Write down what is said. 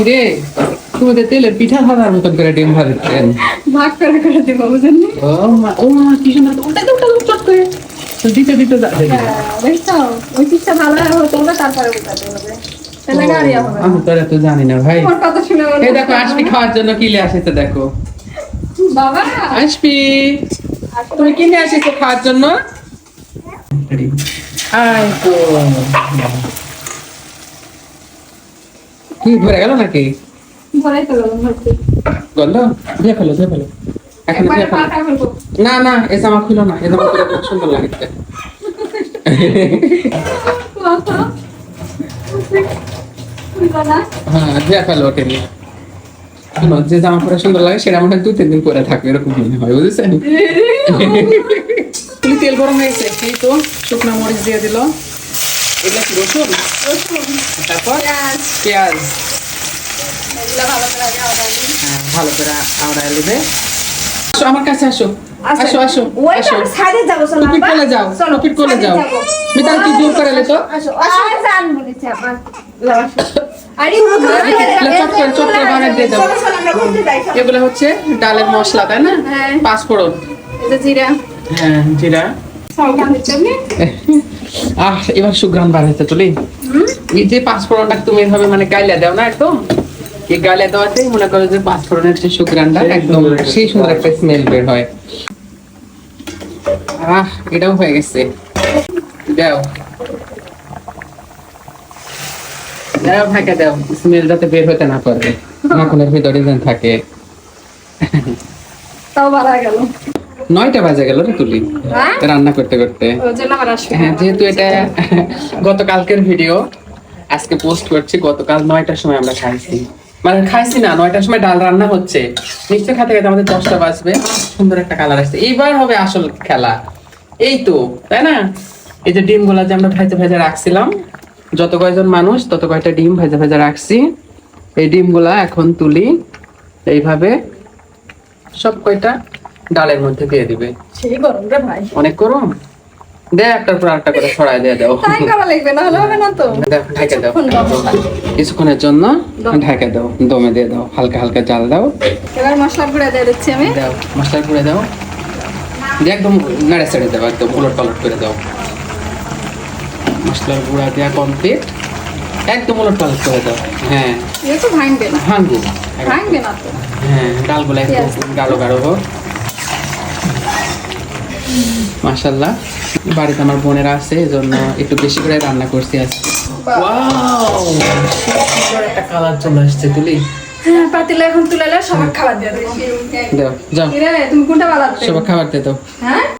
রে তোমাদের তেলের পিঠা ভাজার মতন করে ডিম ভাজতেন ভাগ করে করে দেবো বুঝেন ও মা ও মা কি সুন্দর উল্টাতে উল্টাতে চট করে। তো দিতে দিতে যা দেখি। দেখছ? ওই পিঠটা ভালো হতে হবে তারপরে উঠাতে হবে। তাহলে গাড়ি হবে আমি তো এত জানি না ভাই। এই দেখো আসবি খাওয়ার জন্য কিলে আসেছে দেখো। বাবা! আসবি তুমি কিনে আসেছো খাওয়ার জন্য? আয়। তো কি ভরে গেল নাকি? গন্ধ ধুয়ে ফেলো ধুয়ে ফেলো। এখন না না এ জামা খুলো না এ জামা খুলে খুব সুন্দর লাগছে। হ্যাঁ ফেলো ওকে নিয়ে। যে জামা পরে সুন্দর লাগে সেটা মনে হয় দু তিন দিন পরে থাকবে এরকম মনে হয় বুঝেছেন? তেল গরম হয়েছে এই তো শুকনো মরিচ দিয়ে দিল। এগুলা কি রসুন? তারপর? পেঁয়াজ। ভালো করে। হ্যাঁ, করে নেবে। আসো আমার কাছে আসো। আসো। আসো আসো সাইডে যাব চলো টুপিট আব্বা। কোলে যাও চলো টুপিট কোলে যাও। যাব। মিতাল কি দূর করে লে তো আসো আসো। জান বলেছে আবার। লাও, আসো। আরে এগুলো করে করে আমরা হচ্ছে ডালের মশলা তাই না? হ্যাঁ। পাঁচফোড়ন। জিরা। হ্যাঁ জিরা। আহ এবার চলি এই যে পাঁচফোড়নটা তুমি এভাবে মানে গাইলা দাও না একদম? এই গাইলা দেওয়াতেই মনে করো যে পাঁচফোড়নের যে সুগ্রানটা একদম সেই সুন্দর একটা স্মেল বের হয়। আহ এটাও হয়ে গেছে। দাও। দাও ঢাকা দাও। স্মেল যাতে বের হতে না পারবে। নাকুনের ভিতরে যেন থাকে। তাও বাড়া গেল। নয়টা বাজে গেল রে তুলি। হ্যাঁ? রান্না করতে করতে। হ্যাঁ যেহেতু এটা গতকালকের ভিডিও আজকে পোস্ট করছি গতকাল নয়টার সময় আমরা খাইছি। মানে খাইছি না নয়টার সময় ডাল রান্না হচ্ছে। নিশ্চয় খাতে খাতে আমাদের দশটা বাজবে। সুন্দর একটা কালার আসছে। এইবার হবে আসল খেলা। এই তো তাই না? এই যে ডিমগুলা যে আমরা ভেজে ভেজে রাখছিলাম যত কয়জন মানুষ তত কয়টা ডিম ভেজে ভেজে রাখছি। এই ডিমগুলা এখন তুলি এইভাবে সব কয়টা ডালের মধ্যে দিয়ে দিবে। সেই গরম রে ভাই। অনেক গরম? দে একটার পর একটা করে ছড়াই দিয়ে দাও। তাই করা লাগবে না হলে হবে না তো। ঢেকে দাও। কিছুক্ষণের জন্য ঢেকে দাও দমে দিয়ে দাও। হালকা হালকা জাল দাও। এবার মশলা গুঁড়া দিয়ে দিচ্ছি আমি। দাও মশলা করে দাও। দিয়ে একদম নাড়ে ছেড়ে দাও একদম উলট পালট করে দাও। মশলার গুঁড়া দেওয়া কমপ্লিট একদম উলট পালট করে দাও। হ্যাঁ। এ তো ভাঙবে না। ভাঙবো। ভাঙবে না তো। হ্যাঁ ডালগুলো একটু পেঁয়াজ। গাঢ় গাঢ় হোক। মাশাল্লাহ বাড়িতে আমার বোনেরা আছে এজন্য একটু বেশি করে রান্না করছি আজকে। ওয়াও! একটা কালার চলে আসছে তুলি। হ্যাঁ পাতিলা এখন তুলে সবার খাবার দিয়ে দাও যাও। তুমি কোনটা বালাতে সবার খাবার দিয়ে দাও। হ্যাঁ?